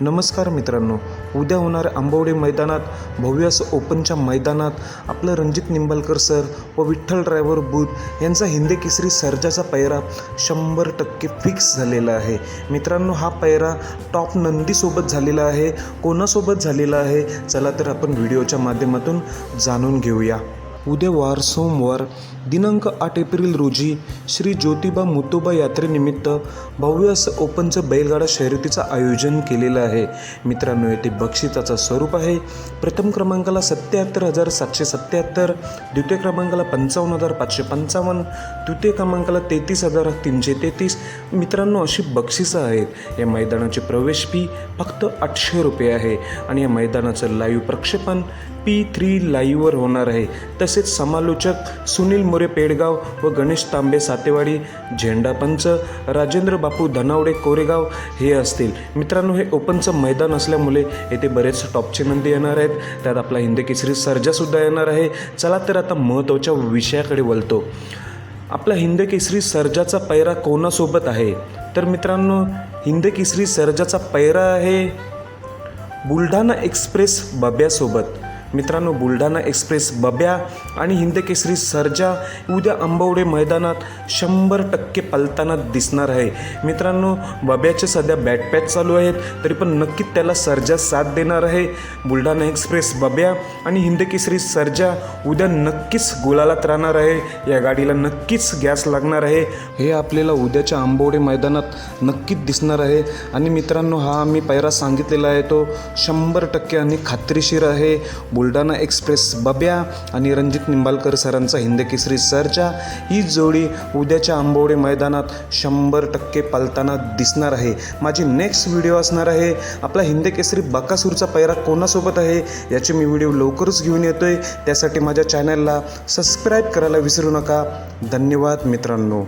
नमस्कार मित्रांनो उद्या होणाऱ्या आंबवडे मैदानात भव्य असं ओपनच्या मैदानात आपलं रणजित निंबाळकर सर व विठ्ठल ड्रायव्हर बूथ यांचा हिंदी केसरी सर्जाचा पैरा शंभर टक्के फिक्स झालेला आहे. मित्रांनो हा पैरा टॉप नंदीसोबत झालेला आहे. कोणासोबत झालेला आहे? चला तर आपण व्हिडिओच्या माध्यमातून जाणून घेऊया. उद्यावार सोमवार दिनांक आठ एप्रिल रोजी श्री ज्योतिबा मुतोबा यात्रेनिमित्त भव्य असं ओपनचं बैलगाडा शर्यतीचं आयोजन केलेलं आहे. मित्रांनो येथे बक्षिसाचं स्वरूप आहे. प्रथम क्रमांकाला सत्याहत्तर हजार सातशे सत्याहत्तर द्वितीय क्रमांकाला पंचावन्न हजार पाचशे पंचावन्न तृतीय क्रमांकाला तेहतीस हजार तीनशे तेहतीस. मित्रांनो अशी बक्षिसं आहेत. या मैदानाची प्रवेश फी फक्त आठशे रुपये आहे. आणि या मैदानाचं लाईव्ह प्रक्षेपण पी थ्री लाईव्हवर होणार आहे. तसेच समालोचक सुनील मोरे पेडगाव व गणेश तांबे सातेवाडी झेंडापंच राजेंद्र बापू धनावडे कोरेगाव हे असतील. मित्रांनो हे ओपनचं मैदान असल्यामुळे येथे बरेच टॉपचे नंदी येणार आहेत. त्यात आपला हिंदी केसरी सर्जासुद्धा येणार आहे. चला तर आता महत्त्वाच्या विषयाकडे वळतो. आपला हिंद केसरी सर्जाचा पैरा कोणासोबत आहे? तर मित्रांनो हिंद केसरी सर्जाचा पैरा आहे बुलढाणा एक्सप्रेस बब्यासोबत. मित्रांनो बुलढाणा एक्सप्रेस बब्या आणि हिंदकेसरी सर्जा उद्या आंबवडे मैदानात शंभर टक्के पलताना दिसणार आहे. मित्रांनो बब्याचे सध्या बॅटपॅच चालू आहेत तरी पण नक्कीच त्याला सर्जा साथ देणार आहे. बुलढाणा एक्सप्रेस बब्या आणि हिंदकेसरी सरजा सर्जा उद्या नक्कीच गुलालात राहणार आहे. या गाडीला नक्कीच गॅस लागणार आहे. हे आपल्याला उद्याच्या आंबवडे मैदानात नक्कीच दिसणार आहे. आणि मित्रांनो हा आम्ही पैरा सांगितलेला आहे तो शंभर टक्के आणि खात्रीशीर आहे. बुलढाणा एक्सप्रेस बब्या आणि रणजित निंबाळकर सरांचा हिंद केसरी सरच्या ही जोडी उद्याच्या आंबोडे मैदानात शंभर टक्के पालताना दिसणार आहे. माझी नेक्स्ट व्हिडिओ असणार आहे. आपला हिंद केसरी बकासूरचा पैरा कोणासोबत आहे याचे मी व्हिडिओ लवकरच घेऊन येतोय. त्यासाठी माझ्या चॅनलला सबस्क्राईब करायला विसरू नका. धन्यवाद मित्रांनो.